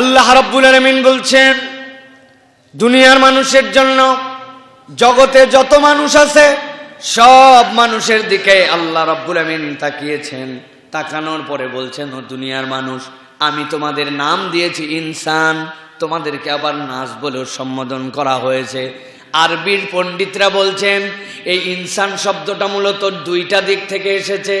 আল্লাহ রাব্বুল আলামিন বলছেন, দুনিয়ার মানুষের জন্য জগতে যত মানুষ আছে, সব মানুষের দিকে আল্লাহ রাব্বুল আমিন তাকিয়েছেন। তাকানোর পরে বলছেন, ও দুনিয়ার মানুষ, আমি তোমাদের নাম দিয়েছি ইনসান, তোমাদেরকে আবার নাচ বলেও সম্বোধন করা হয়েছে। আরবির পণ্ডিতরা বলছেন, এই ইনসান শব্দটা মূলত দুইটা দিক থেকে এসেছে।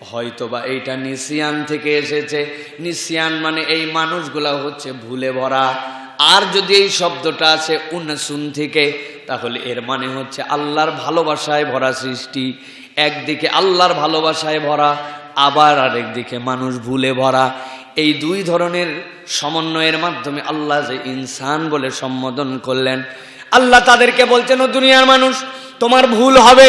হয়তোবা এইটা নিসিয়ান থেকে এসেছে। নিসিয়ান মানে এই মানুষগুলা হচ্ছে ভুলে ভরা। আর যদি এই শব্দটা আছে উনসুন থেকে, তাহলে এর মানে হচ্ছে আল্লাহর ভালোবাসায় ভরা সৃষ্টি। একদিকে আল্লাহর ভালোবাসায় ভরা, আবার আরেকদিকে মানুষ ভুলে ভরা। এই দুই ধরনের সমন্বয়ের মাধ্যমে আল্লাহ যে ইনসান বলে সম্বোধন করলেন। আল্লাহ তাদেরকে বলছেন, ও দুনিয়ার মানুষ, তোমার ভুল হবে।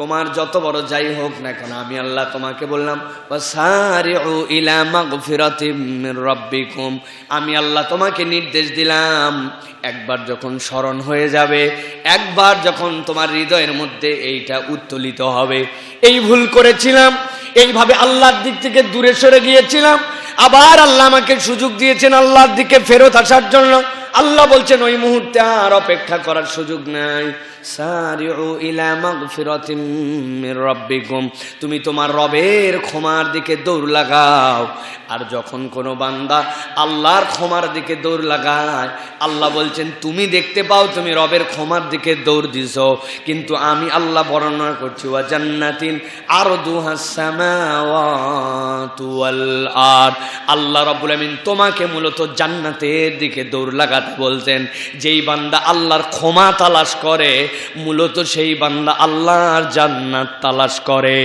তোমার যত বড় যাই হোক না কেন, আমি আল্লাহ তোমাকে বললাম রাব্বিকুম। আমি আল্লাহ তোমাকে নির্দেশ দিলাম, একবার যখন স্মরণ হয়ে যাবে, একবার যখন তোমার হৃদয়ের মধ্যে এইটা উত্তোলিত হবে। এই ভুল করেছিলাম, এইভাবে আল্লাহর দিক থেকে দূরে সরে গিয়েছিলাম, আবার আল্লাহ আমাকে সুযোগ দিয়েছেন আল্লাহর দিকে ফেরত আসার জন্য। আল্লাহ বলছেন, ওই মুহূর্তে আর অপেক্ষা করার সুযোগ নাই। সারিউ ইলা মাগফিরাতিম মির রাব্বিকুম। তুমি তোমার রবের ক্ষমার দিকে দৌড় লাগাও। আর যখন কোনো বান্দা আল্লাহর ক্ষমার দিকে দৌড় লাগায়, আল্লাহ বলছেন, তুমি দেখতে পাও, তুমি রবের ক্ষমার দিকে দৌড় দিছ। কিন্তু আমি আল্লাহ বর্ণনা করছি, ওয়া জান্নাতিন আরদুহাস সামাওয়াতু ওয়াল আরদ। আল্লাহ রাব্বুল আমিন তোমাকে মূলত জান্নাতের দিকে দৌড় লাগাতে বলছেন, যেই বান্দা আল্লাহর ক্ষমা তালাশ করে মূলত সেই বান্দা আল্লাহর জান্নাত তালাশ করে।